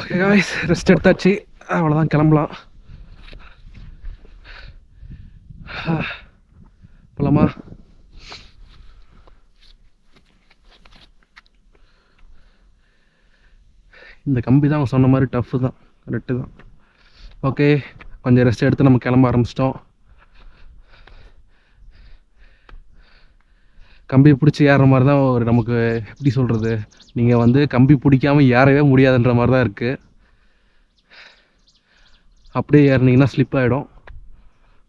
Okay guys rest எடுத்தாச்சு. அவ்வளோதான் கிளம்பலாம். போலாமா? இந்த கம்பி தான் அவங்க சொன்ன மாதிரி டஃப்பு தான் ரெட்டு தான். ஓகே கொஞ்சம் ரெஸ்ட் எடுத்து நம்ம கிளம்ப ஆரம்பிச்சிட்டோம். கம்பி பிடிச்சி ஏறுற மாதிரி தான் ஒரு நமக்கு எப்படி சொல்கிறது நீங்கள் வந்து கம்பி பிடிக்காம ஏறவே முடியாதுன்ற மாதிரி தான் இருக்குது அப்படியே ஏறினீங்கன்னா ஸ்லிப் ஆகிடும்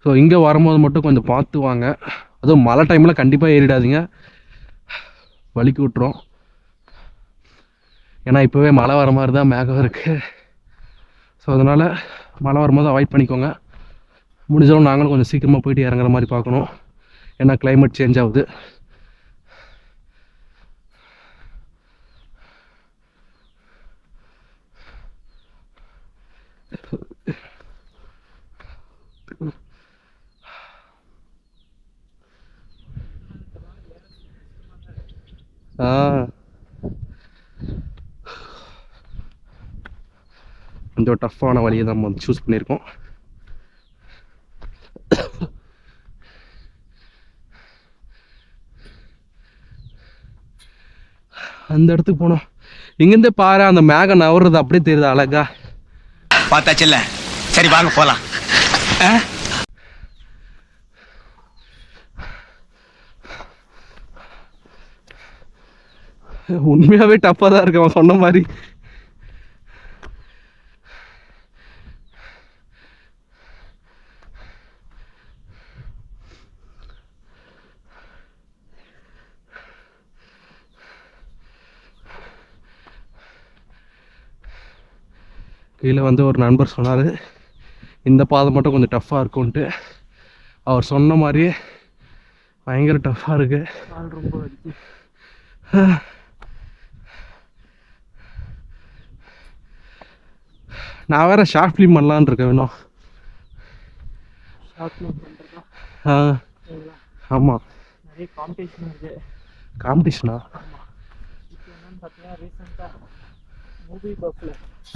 ஸோ இங்கே வரும்போது மட்டும் கொஞ்சம் பார்த்து வாங்க. அதுவும் மழை டைமில் கண்டிப்பாக ஏறிடாதீங்க. வலிக்கு விட்டுரும். ஏன்னா இப்போவே மழை வர மாதிரி தான் மேகம் இருக்குது ஸோ அதனால் மழை வரும்போது அவாய்ட் பண்ணிக்கோங்க. முடிஞ்சாலும் நாங்களும் கொஞ்சம் சீக்கிரமாக போயிட்டு இறங்குற மாதிரி பார்க்கணும். ஏன்னா கிளைமேட் சேஞ்ச் ஆகுது ஆ கொஞ்சம் டஃப்பான வழியை தான் நம்ம சூஸ் பண்ணியிருக்கோம். அந்த இடத்துக்கு போனோம். இங்கேருந்தே பாரு அந்த மேகம் நவர்றது அப்படியே தெரியுது அழகா. பார்த்தாச்சுல்ல சரி வாங்க போலாம். உண்மையாவே டப்பா தான் இருக்கு அவன் சொன்ன மாதிரி. கீழே வந்து ஒரு நண்பர் சொன்னார் இந்த பாதை மட்டும் கொஞ்சம் டஃப்பாக இருக்கும்ன்ட்டு. அவர் சொன்ன மாதிரியே பயங்கர டஃப்பாக இருக்குது ரொம்ப நான் வேற ஷார்ட் ஃபிலிம் பண்ணலான்னு இருக்கேன் வேணும் ஆ. ஆமாம் காம்படிஷன்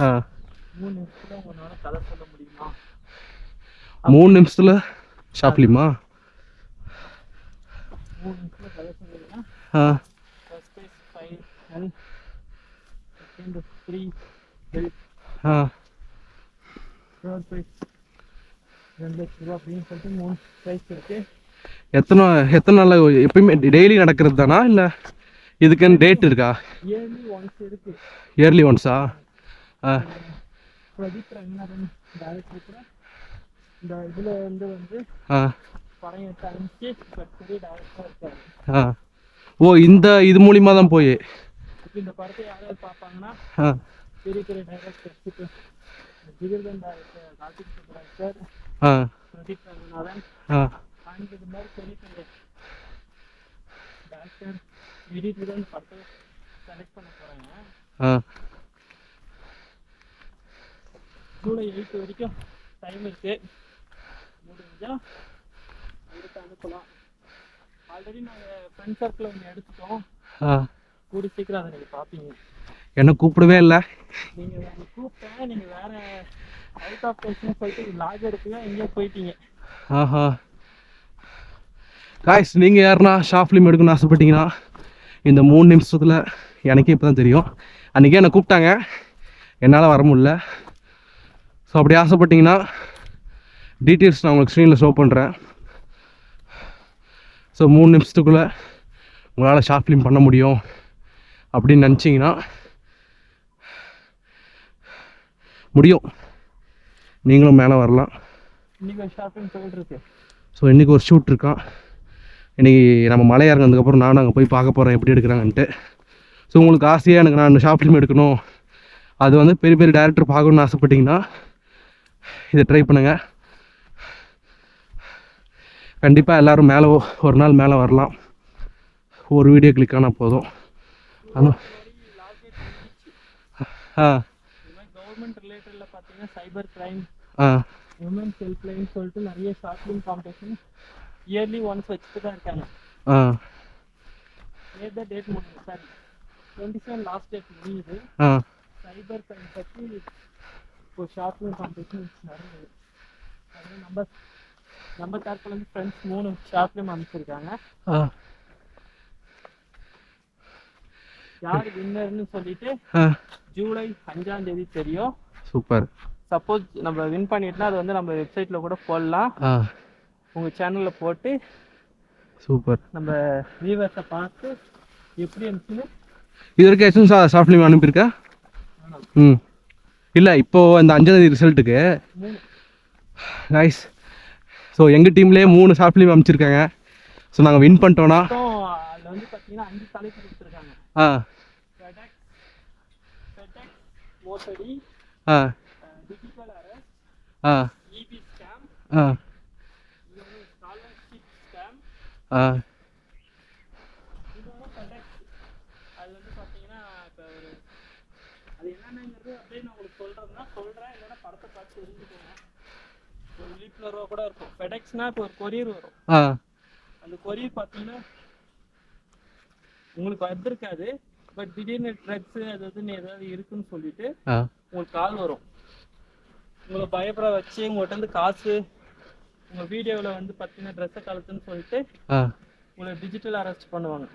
ஆ. மூணு நிமிஷத்தில் இருக்குது எத்தனை எத்தனை நாள் எப்பயுமே டெய்லி நடக்கிறது தானா இல்லை இதுக்குன்னு டேட் இருக்கா? இயர்லி ஒன்ஸ் இருக்குது இயர்லி ஒன்ஸா பிரதீப் ரங்கநாதன் டேரக்டர் கூட இந்த இதில் வந்து வந்து ஆ. படம் எடுத்து அனுப்பிச்சு பெரிய டேரக்டராக இருக்காரு. ஆ. ஓ இந்த இது மூலிமா தான் போய்? இந்த படத்தை யாராவது பார்ப்பாங்கன்னா பெரிய பெரிய டைரக்டர் ஜிகர்தன் டைரக்டர் கார்த்திக் ஆ. பிரதீப் ரங்கநாதன் அண்ட் இது மாதிரி பெரிய பெரிய டேரக்டர் எடிட்டர் படத்தை செலக்ட் பண்ண போகிறாங்க ஆ ஜூலை எயிட் வரைக்கும் டைம் இருக்கு. முடிஞ்சா எடுத்து அனுப்பலாம். ஆல்ரெடி நாங்கள் ஃப்ரெண்ட் சர்க்கிள் ஒன்று எடுத்துட்டோம். கூடி சீக்கிரம் அதை நீங்கள் பார்ப்பீங்க என்ன கூப்பிடவே இல்லை? நீங்கள் கூப்பிட்டேன் நீங்கள் வேற அவுட் ஆஃப் ஸ்டேஷன் சொல்லிட்டு லாக் எடுத்துங்க எங்கேயோ போயிட்டீங்க. ஆஹா. காய்ஸ் நீங்கள் யாருன்னா ஷார்ட் ஃபிலிம் எடுக்கணும்னு ஆசைப்பட்டீங்கன்னா இந்த மூணு நிமிஷத்தில் எனக்கே இப்போ தான் தெரியும். அன்றைக்கே என்னை கூப்பிட்டாங்க. என்னால் வர முடியல. ஸோ அப்படி ஆசைப்பட்டீங்கன்னா டீட்டெயில்ஸ் நான் உங்களுக்கு ஸ்க்ரீனில் ஷோ பண்ணுறேன் ஸோ மூணு நிமிஷத்துக்குள்ளே உங்களால் ஷார்ட் ஃபிலிம் பண்ண முடியும் அப்படின்னு நினச்சிங்கன்னா முடியும். நீங்களும் மேலே வரலாம். ஸோ இன்றைக்கி ஒரு ஷூட் இருக்கான் இன்றைக்கி நம்ம மலை இறங்கினதுக்கப்புறம் நானும் அங்கே போய் பார்க்க போகிறேன் எப்படி எடுக்கிறாங்கன்ட்டு. ஸோ உங்களுக்கு ஆசையாக எனக்கு நான் ஷார்ட் ஃபிலிம் எடுக்கணும். அது வந்து பெரிய பெரிய டேரக்டர் பார்க்கணுன்னு ஆசைப்பட்டீங்கன்னா இதை ட்ரை பண்ணுங்கள் கண்டிப்பாக எல்லோரும் மேலே ஒரு நாள் மேலே வரலாம். ஒரு வீடியோ கிளிக் ஆனால் போதும். ஆனால் ஆ. மாதிரி கவர்மெண்ட் ரிலேட்டடில் பார்த்தீங்கன்னா சைபர் கிரைம் ஆ. உமன் செல்ஃப் லைன் சொல்லிட்டு நிறைய short film competition early once வச்சுட்டு தான் இருக்காங்க ஆ. நேற்று டேட் முடிஞ்சு sir twenty seven last date முடியுது ஆ. சைபர் கிரைம் பற்றி ஒரு ஷார்ட் ஃபிலிம் காம்படிஷன் நடந்தது. அது நம்ம நம்ம தரப்புலேருந்து ஃப்ரெண்ட்ஸ் மூணு ஷார்ட் ஃபிலிம் அனுப்பிச்சிருக்காங்க. யார் வின்னர்னு சொல்லிட்டு ஜூலை அஞ்சாம் தேதி தெரியும். சூப்பர். சப்போஸ் நம்ம வின் பண்ணிட்டோம்னா அது வந்து நம்ம வெப்சைட்டில் கூட போடலாம். ஆ. உங்கள் சேனலில் போட்டு சூப்பர். நம்ம வியூவர்ஸை பார்த்து எப்படி இருந்துச்சுன்னு இது வரைக்கும் எதுவும் சா ஷார்ட் ஃபிலிம் அனுப்பியிருக்கா? ம். இல்லை இப்போது இந்த அஞ்சாந்தேதி ரிசல்ட்டுக்கு நைஸ் ஸோ எங்கள் டீம்லேயே மூணு ஷார்ட் ஃபிலிம் அனுப்பிச்சிருக்காங்க ஸோ நாங்கள் வின் பண்ணிட்டோன்னா ஆ. ஆ. ஆ. ஸ்கேம் ஆ. ஆ இன்னொன்று FedEx. அது வந்து பார்த்தீங்கன்னா இப்போ ஒரு அது என்னென்னங்கிறது அப்படியே நான் உங்களுக்கு சொல்கிறேன்னா சொல்கிறேன் இல்லைன்னா படத்தை பார்த்து தெரிஞ்சுக்கோங்க விழிப்புணர்வாக கூட இருக்கும். ஃபெடெக்ஸ்னால் இப்போ ஒரு கொரியர் வரும். அந்த கொரியர் பார்த்தீங்கன்னா உங்களுக்கு வந்திருக்காது. பட் திடீர்னு ட்ரக்ஸு அது இதுன்னு ஏதாவது இருக்குன்னு சொல்லிட்டு உங்களுக்கு கால் வரும். உங்களை பயப்பட வச்சு உங்கள்கிட்ட இருந்து காசு உங்கள் வீடியோவில் வந்து பார்த்தீங்கன்னா ட்ரெஸ்ஸை கலத்துன்னு சொல்லிட்டு உங்களை டிஜிட்டல் அரெஸ்ட் பண்ணுவாங்க.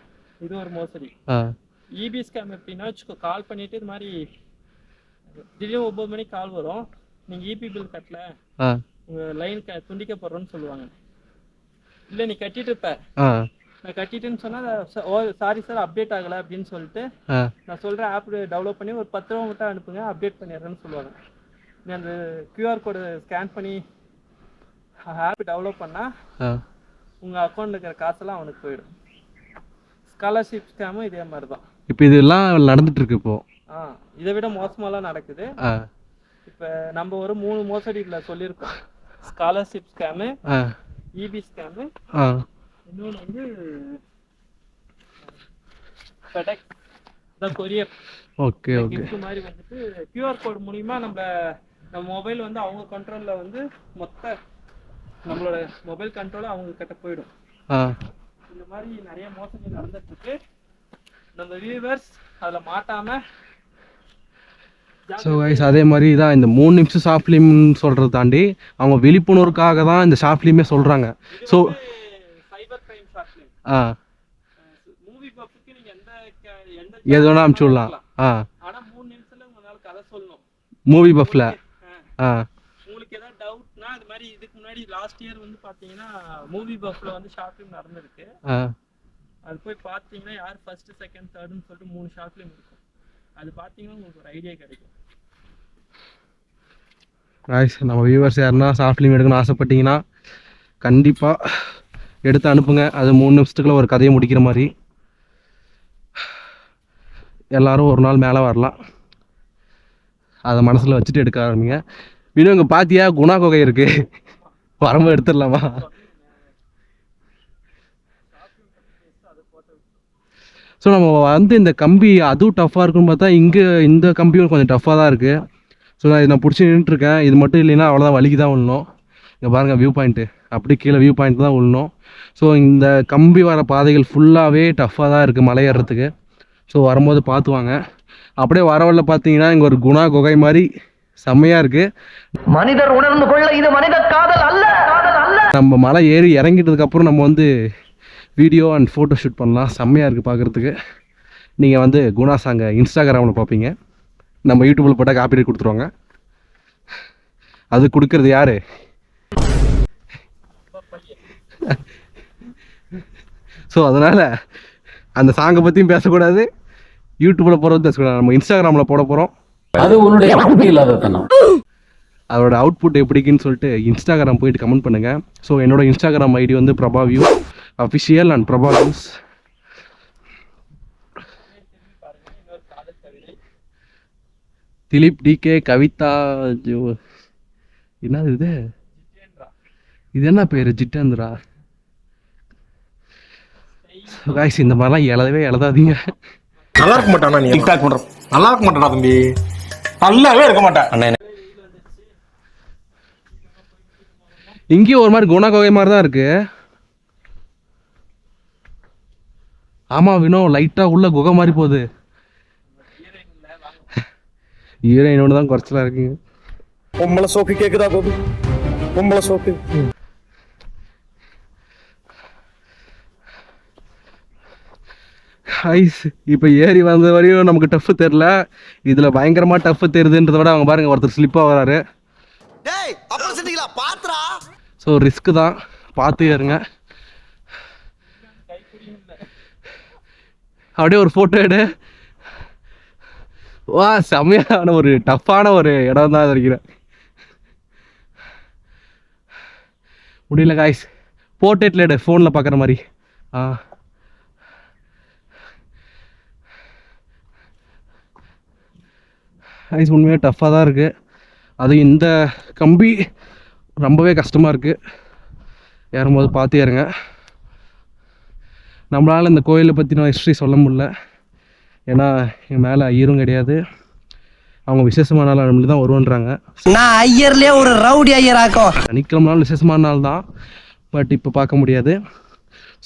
இது ஒரு மோசடி. இபி ஸ்கேம் எப்படின்னா வச்சுக்கோ கால் பண்ணிட்டு இது மாதிரி திடீர்னு ஒம்பது மணிக்கு கால் வரும். நீங்கள் இபி பில் கட்டல. லைன் துண்டிக்கப்படுறோன்னு சொல்லுவாங்க. இல்லை நீ கட்டிட்டு இருப்ப நான் கட்டிட்டேன்னு சொன்னால் ஓ சாரி சார் அப்டேட் ஆகலை அப்படின்னு சொல்லிட்டு நான் சொல்கிறேன் ஆப் டெவலப் பண்ணி ஒரு பத்து ரூபா மட்டும் அனுப்புங்க அப்டேட் பண்ணிடுறேன்னு சொல்லுவாங்க. நீ அந்த கியூஆர் கோடு ஸ்கேன் பண்ணி ஆப் டெவலப் பண்ணால் உங்கள் அக்கௌண்ட்டில் இருக்கிற காசெல்லாம் அவனுக்கு போயிடும். ஸ்காலர்ஷிப் ஸ்கேமும் இதே மாதிரி தான் இப்போ இதெல்லாம் நடந்துட்டு இருக்கு இப்போ. ஆ இதை விட மோசமாலாம் நடக்குது. இப்போ நம்ம ஒரு மூணு மோசடியில் சொல்லியிருக்கோம். ஸ்காலர்ஷிப் ஸ்கேமு இபி ஸ்கேமு ஆ. இன்னொன்று வந்து FedEx the courier okay okay. gift மாதிரி வந்துட்டு கியூஆர் கோட் மூலிமா நம்ம நம்ம மொபைல் வந்து அவங்க கண்ட்ரோலில் வந்து மொத்த நம்மளோட மொபைல் கண்ட்ரோல் அவங்க கிட்ட போயிடும் இந்த மாதிரி நிறைய மோசடி நடந்துட்டு இருக்கு. நம்ம வியூவர்ஸ் அதில் மாட்டாம ஸோ கைஸ் அதே மாதிரி தான் இந்த மூணு நிமிஷம் ஷார்ட் ஃபிலிம்னு சொல்கிறத தாண்டி அவங்க விழிப்புணர்வுக்காக தான் இந்த ஷார்ட் ஃபிலிமே சொல்கிறாங்க ஸோ ஆ. எது வேணா அனுப்பிச்சி விடலாம். ஆ. மூவி பஃபில் ஆ. உங்களுக்கு ஏதாவது டவுட்னா அது மாதிரி இதுக்கு முன்னாடி லாஸ்ட் இயர் வந்து பாத்தீங்கன்னா மூவி பஃப்ல வந்து ஷார்ட் ஃபிலிம் நடந்திருக்கு. அது போய் பார்த்தீங்கன்னா யார் ஃபர்ஸ்ட் செகண்ட் தேர்ட்னு சொல்லிட்டு மூணு ஷார்ட் ஃபிலிம் இருக்கும். அது பார்த்தீங்கன்னா உங்களுக்கு ஒரு ஐடியா கிடைக்கும். Guys நம்ம வியூவர்ஸ் யாருன்னா ஷார்ட் ஃபிலிம் எடுக்கணும்னு ஆசைப்பட்டீங்கன்னா கண்டிப்பாக எடுத்து அனுப்புங்க. அது மூணு நிமிஷத்துக்குள்ள ஒரு கதையை முடிக்கிற மாதிரி. எல்லாரும் ஒரு நாள் மேலே வரலாம். அதை மனசில் வச்சுட்டு எடுக்க ஆரம்பிங்க. இன்னும் இங்கே பாத்தியா? குணா குகை இருக்கு. வரும்போது எடுத்துடலாமா? ஸோ நம்ம வந்து இந்த கம்பி அதுவும் டஃப்பாக இருக்குன்னு பார்த்தா இங்கே இந்த கம்பியும் கொஞ்சம் டஃப்பாக தான் இருக்குது ஸோ நான் இதை நான் பிடிச்சி நின்றுட்டுருக்கேன். இது மட்டும் இல்லைன்னா அவ்வளோதான் வலிக்கு தான் விழணும் இங்கே பாருங்கள் வியூ பாயிண்ட்டு அப்படி கீழே வியூ பாயிண்ட் தான் விழணும் ஸோ இந்த கம்பி வர பாதைகள் ஃபுல்லாகவே டஃப்பாக தான் இருக்குது மலை ஏறுறதுக்கு. ஸோ வரும்போது பார்த்து வாங்க அப்படியே வரவழில் பார்த்தீங்கன்னா இங்கே ஒரு குணா குகை மாதிரி செம்மையாக இருக்குது மனிதர் உணர்ந்து கொள்ள இது மனித காதல் அல்ல. நம்ம மலை ஏறி இறங்கிட்டதுக்கப்புறம் நம்ம வந்து வீடியோ அண்ட் ஃபோட்டோ ஷூட் பண்ணலாம். செம்மையாக இருக்குது பார்க்குறதுக்கு. நீங்கள் வந்து குணா சாங்கை இன்ஸ்டாகிராமில் பார்ப்பீங்க. நம்ம யூடியூப்பில் போட்டால் காப்பி கொடுத்துருவாங்க. அது கொடுக்கறது யார்? ஸோ அதனால் அந்த சாங்கை பற்றியும் பேசக்கூடாது. யூடியூப்பில் போகிறது பேசக்கூடாது. நம்ம இன்ஸ்டாகிராமில் போட போகிறோம் அது உன்னுடைய புத்தி இல்லாதத்தனம் அதோட அவுட்புட் எப்படிக்குன்னு சொல்லிட்டு இன்ஸ்டாகிராம் போயிட்டு கமெண்ட் பண்ணுங்கள் ஸோ என்னோட இன்ஸ்டாகிராம் ஐடி வந்து Prabha view official and Prabha views Dileep DK Kavitha Jo என்னது இது? இது என்ன பேர்? ஜிட்டேந்திரா காய்ஸ் இந்த மாதிரிலாம் எழுதவே எழுதாதீங்க. நல்லா இருக்க மாட்டானா நீ? டிக்டாக் பண்ற நல்லா இருக்க மாட்டானா தம்பி? நல்லாவே இருக்க மாட்டேன் இங்கேயும் ஒரு மாதிரி குணகோகை மாதிரி தான் இருக்கு. ஆமா வினோ லைட்டா உள்ள குகை மாதிரி போகுது. ஹீரோயினோட தான் குறைச்சலா இருக்குங்க பொம்பளை சோக்கு கேக்குதா கோபி? பொம்பளை சோக்கு. ஐஸ் இப்போ ஏறி வந்த வரையும் நமக்கு டஃப் தெரில இதில் பயங்கரமாக டஃப் தெரியுதுன்றத விட அவங்க பாருங்க ஒருத்தர் ஸ்லிப்பாக வராரு. ஸோ ரிஸ்க்கு தான். பார்த்து ஏறுங்க. அப்படியே ஒரு ஃபோட்டோ எடு. வா செம்மையான ஒரு டஃப்பான ஒரு இடம் தான் இருக்கிறேன் முடியல காய்ஸ் போர்ட்ரேட்டில் எடு ஃபோனில் பார்க்குற மாதிரி. ஆ. ஐஸ் உண்மையாக டஃப்பாக தான் இருக்குது அது இந்த கம்பி ரொம்பவே கஷ்டமாக இருக்குது ஏறும்போது பார்த்து ஏறுங்க. நம்மளால் இந்த கோயிலை பற்றின ஹிஸ்ட்ரி சொல்ல முடியல. ஏன்னா என் மேலே ஐயரும் கிடையாது. அவங்க விசேஷமான நாள் நம்மளுக்கு தான் வருவன்றாங்க. நான் ஐயர்லயே ஒரு ரவுடி ஐயர் ஆக்கும் சனிக்கிழமை நாள் விசேஷமான நாள் தான். பட் இப்போ பார்க்க முடியாது.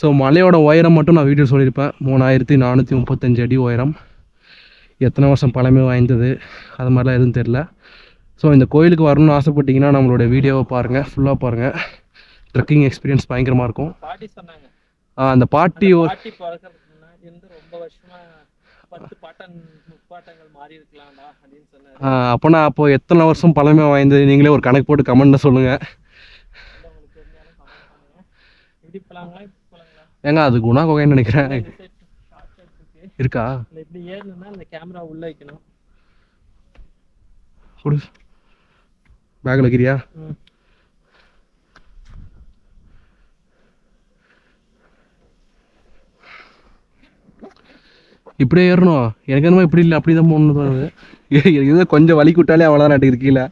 ஸோ மலையோட உயரம் மட்டும் நான் வீடியோ சொல்லியிருப்பேன். மூணாயிரத்தி நானூற்றி முப்பத்தஞ்சு அடி உயரம். எத்தனை வருஷம் பழமை வாய்ந்தது அது மாதிரிலாம் எதுவும் தெரில ஸோ இந்த கோயிலுக்கு வரணும்னு ஆசைப்பட்டீங்கன்னா நம்மளோட வீடியோவை பாருங்கள் ஃபுல்லாக பாருங்கள் ட்ரெக்கிங் எக்ஸ்பீரியன்ஸ் பயங்கரமாக இருக்கும். பாட்டி சொன்னாங்க. ஆ, அந்த பாட்டி பாட்டி பிறக்கிறதுக்கு முன்னாடி ரொம்ப வருஷமா அப்போனா அப்போ எத்தனை வருஷம் பழமை வாய்ந்தது? நீங்களே ஒரு கணக்கு போட்டு கமெண்ட்ல போலாங்களா ஏங்க அது குணா குகைன்னு நினைக்கிறேன் இருக்கு. இருக்கா? இல்லை இப்படி ஏறணும்னா இந்த கேமரா உள்ள வைக்கணும். பேக்கில் வைக்கிறியா ம் இப்படியே ஏறணும். எனக்கு என்னமோ இப்படி இல்லை அப்படி தான் போகணும்னு தோணுது. ஏதோ கொஞ்சம் வலி விட்டாலே அவ்வளோதான் நாட்டுக்கு கீழே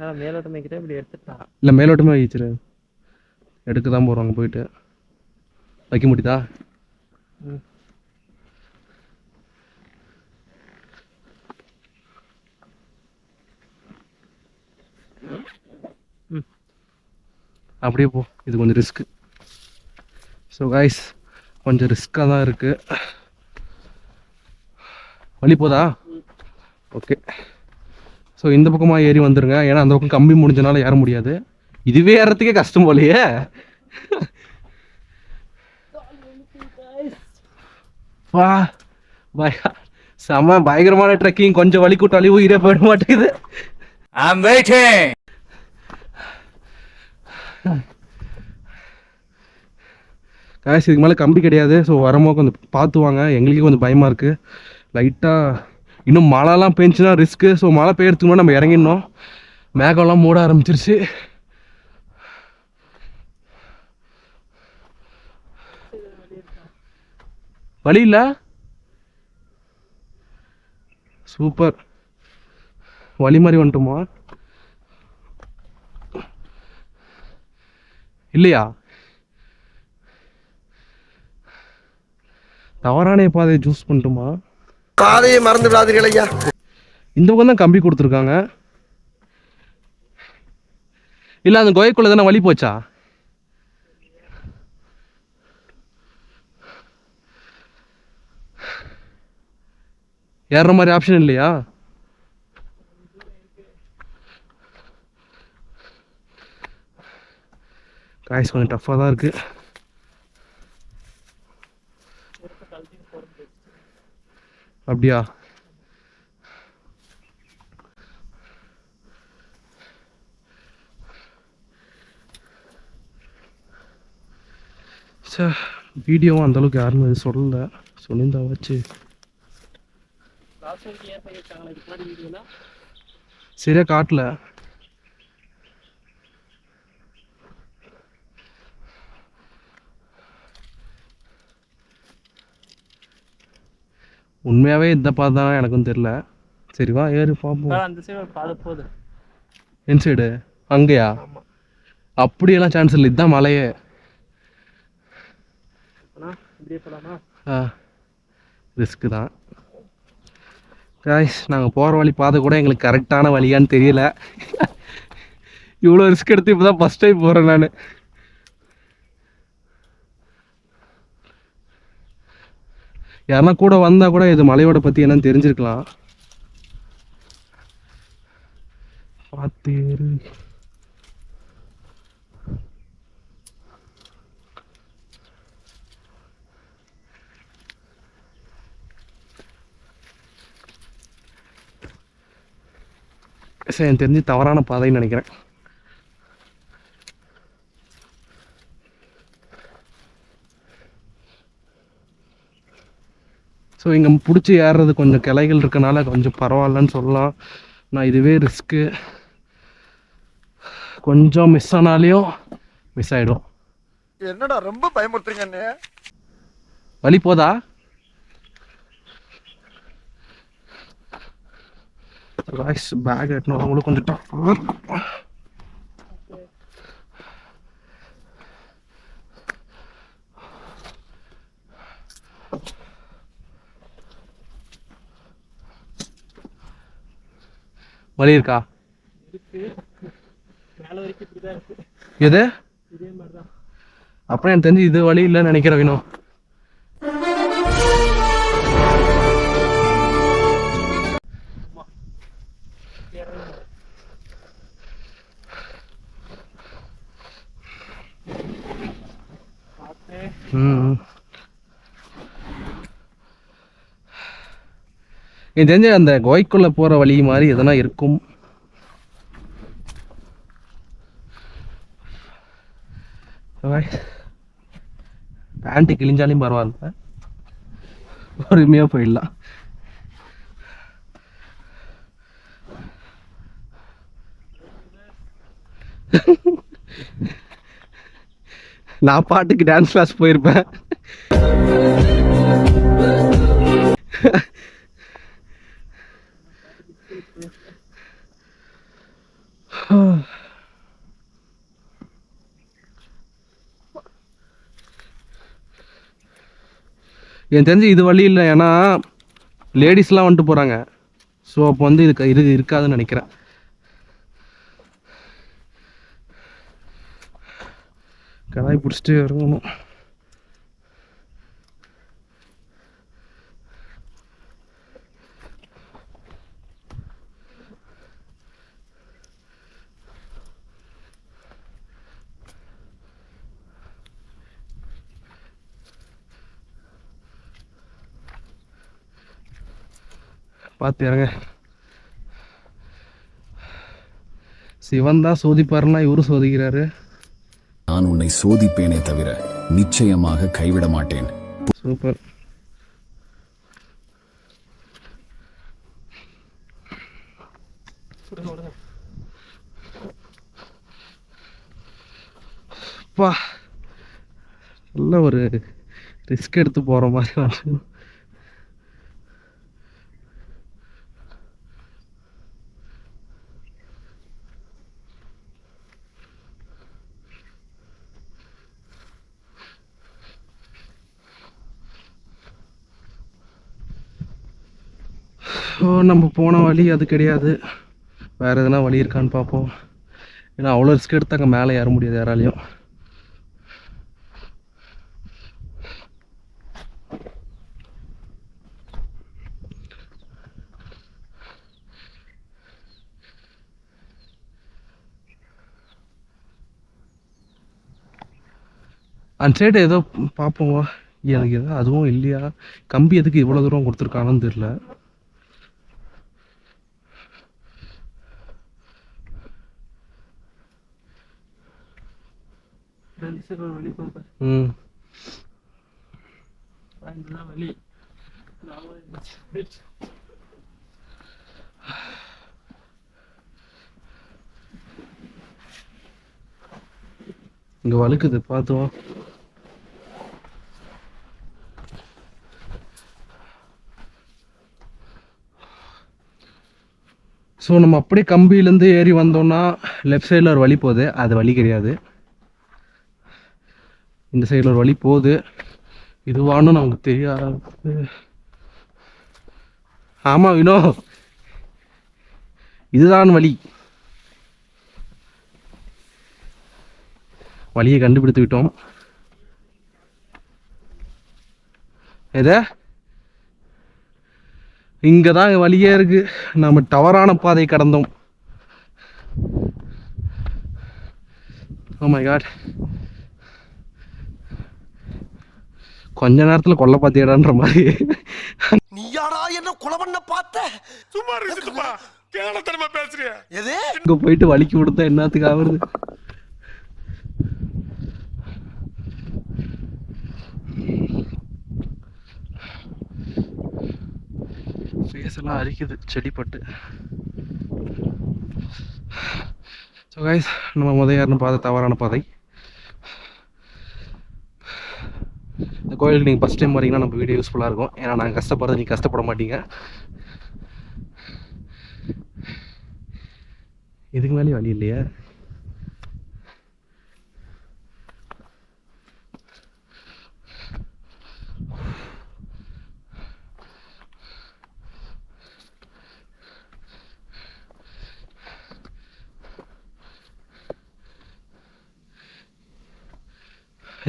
நான் மேலோட்டம் கிட்ட இப்படி எடுத்துட்டான் இல்லை மேலோட்டமே வச்சிரு எடுக்க தான் போகிறோம் போயிட்டு. வைக்க முடியுதா? அப்படியே போ. இது கொஞ்சம் ரிஸ்க்கு ஸோ காய்ஸ் கொஞ்சம் ரிஸ்க்காக தான் இருக்குது வழி போதா? ஓகே ஸோ இந்த பக்கமாக ஏறி வந்துருங்க. ஏன்னா அந்த பக்கம் கம்பி முடிஞ்சனால ஏற முடியாது. இதுவே ஏறத்துக்கே கஷ்டம் போலையே. வா பய செம பயங்கரமான ட்ரெக்கிங் கொஞ்சம் வலி கூட்டாளி உயிரே போயிட மாட்டேங்குது. ஐம் வெயிட்டிங் காய்ஸ் இதுக்கு மேலே கம்பி கிடையாது. ஸோ வரமோ கொஞ்சம் பார்த்து வாங்க. எங்களுக்கே கொஞ்சம் பயமாக இருக்குது லைட்டாக இன்னும் மழைலாம் பெஞ்சுன்னா ரிஸ்க்கு ஸோ மழை பெய்யறதுக்கு முன்னாடி நம்ம இறங்கிடணும். மேகம்லாம் மூட ஆரம்பிச்சிருச்சு. வழி இல்லை? சூப்பர் வழி மாதிரி வந்துட்டோமா? இல்லையா? தவறான பாதையை சூஸ் பண்ணட்டுமா? காதையை மறந்து விடாதீர்கள் ஐயா. இந்த பக்கம் தான் கம்பி கொடுத்துருக்காங்க. இல்லை அந்த கோயக்குள்ள தானே வழி போச்சா? ஏறுற மாதிரி ஆப்ஷன் இல்லையா? காய்ஸ் கொஞ்சம் டஃப்பாக தான் இருக்குது அப்படியா? சே வீடியோவும் அந்தளவுக்கு யாருமே சொல்லலை. சொல்லியிருந்தா வச்சு. லாஸ்ட் வீக் ஏன் பண்ணியிருக்காங்களா இதுக்கு முன்னாடி வீடியோல சரியா காட்டல. உண்மையாகவே இந்த பாதை தான் எனக்கும் தெரில சரி வா ஏறு பார்ப்போம் அந்த சைடு ஒரு பாதை போகுது. என் சைடு அங்கேயா? அப்படியெல்லாம் சான்ஸ் இல்லை. இதுதான் மலையே. ஆ ரிஸ்க்கு தான். காய்ஸ் நாங்கள் போகிற வழி பாதை கூட எங்களுக்கு கரெக்டான வழியான்னு தெரியல. இவ்வளோ ரிஸ்க் எடுத்து இப்போ தான் ஃபஸ்ட் டைம் போகிறேன் நான். யாருன்னா கூட வந்தால் கூட இது மலையோட பற்றி என்னன்னு தெரிஞ்சிருக்கலாம். பார்த்து சரி எனக்கு தெரிஞ்சு தவறான பாதைன்னு நினைக்கிறேன். ஸோ இங்கே பிடிச்சி ஏறுறது கொஞ்சம் கிளைகள் இருக்கனால கொஞ்சம் பரவாயில்லன்னு சொல்லலாம். நான் இதுவே ரிஸ்க்கு கொஞ்சம் மிஸ் ஆனாலையும் மிஸ் ஆகிடும் என்னடா ரொம்ப பயமுறுத்துறீங்க வழி போதா? பேக் எட்டணும் அவங்களும் கொஞ்சம் tough-ஆ வலி இருக்கா? எது? அப்புறம் எனக்கு தெரிஞ்சு இது வழி இல்லைன்னு நினைக்கிறேன் வேணும் எனக்கு தெரிஞ்ச அந்த குகைக்குள்ளே போகிற வழி மாதிரி எதனா இருக்கும். பேண்ட்டு கிழிஞ்சாலையும் பரவாயில்ல. பொறுமையாக போயிடலாம். நான் பாட்டுக்கு டான்ஸ் கிளாஸ் போயிருப்பேன். எனக்கு தெரிஞ்சு இது வழி இல்லை. ஏன்னா லேடிஸ்லாம் வந்துட்டு போகிறாங்க ஸோ அப்போ வந்து இதுக்கு இது இருக்காதுன்னு நினைக்கிறேன். கடாய் பிடிச்சிட்டு இறங்கணும். பார்த்து இறங்க. சிவன் தான் சோதிப்பாருன்னா இவரும் சோதிக்கிறாரு. நான் உன்னை சோதிப்பேனே தவிர நிச்சயமாக கைவிட மாட்டேன். சூப்பர். அப்பா நல்ல ஒரு ரிஸ்க் எடுத்து போகிற மாதிரி வந்து ஸோ நம்ம போன வழி அது கிடையாது. வேறு எதனா வழி இருக்கான்னு பார்ப்போம். ஏன்னா அவ்வளோ ரிஸ்க் எடுத்து அங்கே மேலே ஏற முடியாது யாராலையும். அந்த சைடு ஏதோ பார்ப்போம். எனக்கு எதாவது அதுவும் இல்லையா? கம்பி எதுக்கு இவ்வளோ தூரம் கொடுத்துருக்காங்கன்னு தெரில ரெண்டு சைடு ஒரு வழி போகுது ம். இதுதான் வழி வழுக்குது பார்த்து ஸோ நம்ம அப்படியே கம்பியிலேருந்து ஏறி வந்தோம்னா லெஃப்ட் சைடில் ஒரு வழி போகுது. அது வழி கிடையாது. இந்த சைடில் ஒரு வழி போகுது. இதுவான்னு நமக்கு தெரியாது ஆமாம் வினோ. இதுதான் வழி. வழியை கண்டுபிடித்து விட்டோம் எத? இங்கே தான் வழியே இருக்கு. நம்ம டவரான பாதை கடந்தோம். ஓ மை காட் கொஞ்ச நேரத்துல கொல்ல பாத்தியடான்ற மாதிரி. நீயாடா என்ன கொலை பண்ண பார்த்த? சும்மா இருக்குப்பா கேவலத்தனமா பேசுறிய. எது? அங்க போயிட்டு வலிக்கு கொடுத்தா என்னத்துக்கு ஆகுறது? ஃபேஸ் எல்லாம் அரிக்குது செடிப்பட்டு. ஸோ கைஸ் நம்ம முதையாருன்னு பாதை தவறான பாதை. கோயில் நீங்கள் ஃபஸ்ட் டைம் வரீங்கன்னா நம்ம வீடியோ யூஸ்ஃபுல்லாக இருக்கும். ஏன்னா நாங்கள் கஷ்டப்படுறது நீங்கள் கஷ்டப்பட மாட்டீங்க. இதுக்கு மேலே வழி இல்லையா.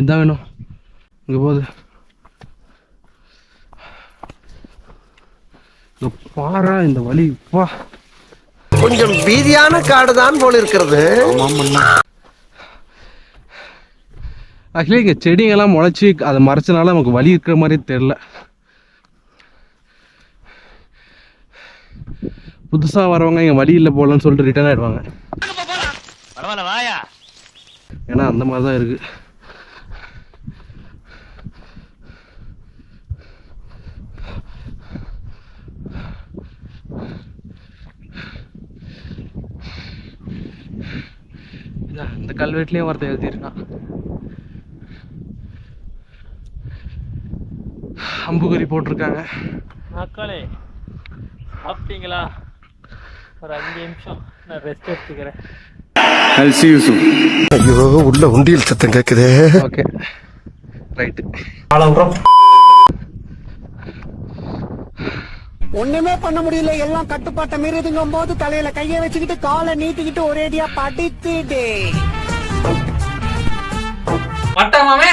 இதான் வேணும். இங்கே போகுது இங்க பாரா இந்த வழி வா. கொஞ்சம் பீதியான காடு தான் போல இருக்கிறது ஆக்சுவலி இங்கே செடிங்கெல்லாம் முளைச்சி அதை மறைச்சனால நமக்கு வலி இருக்கிற மாதிரியே தெரில புதுசாக வரவங்க இங்கே வழி இல்லை போலன்னு சொல்லிட்டு ரிட்டர்ன் ஆயிடுவாங்க. ஏன்னா அந்த மாதிரி தான் இருக்கு இதான் இந்த கல்வெட்டுலேயும் ஒருத்தர் எழுதியிருக்கான். அம்புகுறி போட்டிருக்காங்க. மக்களே சாப்பிட்டீங்களா? ஒரு அஞ்சு நிமிஷம் நான் ரெஸ்ட் எடுத்துக்கிறேன். ஐயோ உள்ள உண்டியல் சத்தம் கேக்குதே. ஓகே ரைட்டு ஒண்ணுமே பண்ண முடியல. எல்லாம் கட்டுப்பாட்டை மீறிதுங்கும் போது தலையில கைய வச்சுக்கிட்டு காலை நீட்டிக்கிட்டு ஒரேடியா படித்துட்டே மட்டமாமே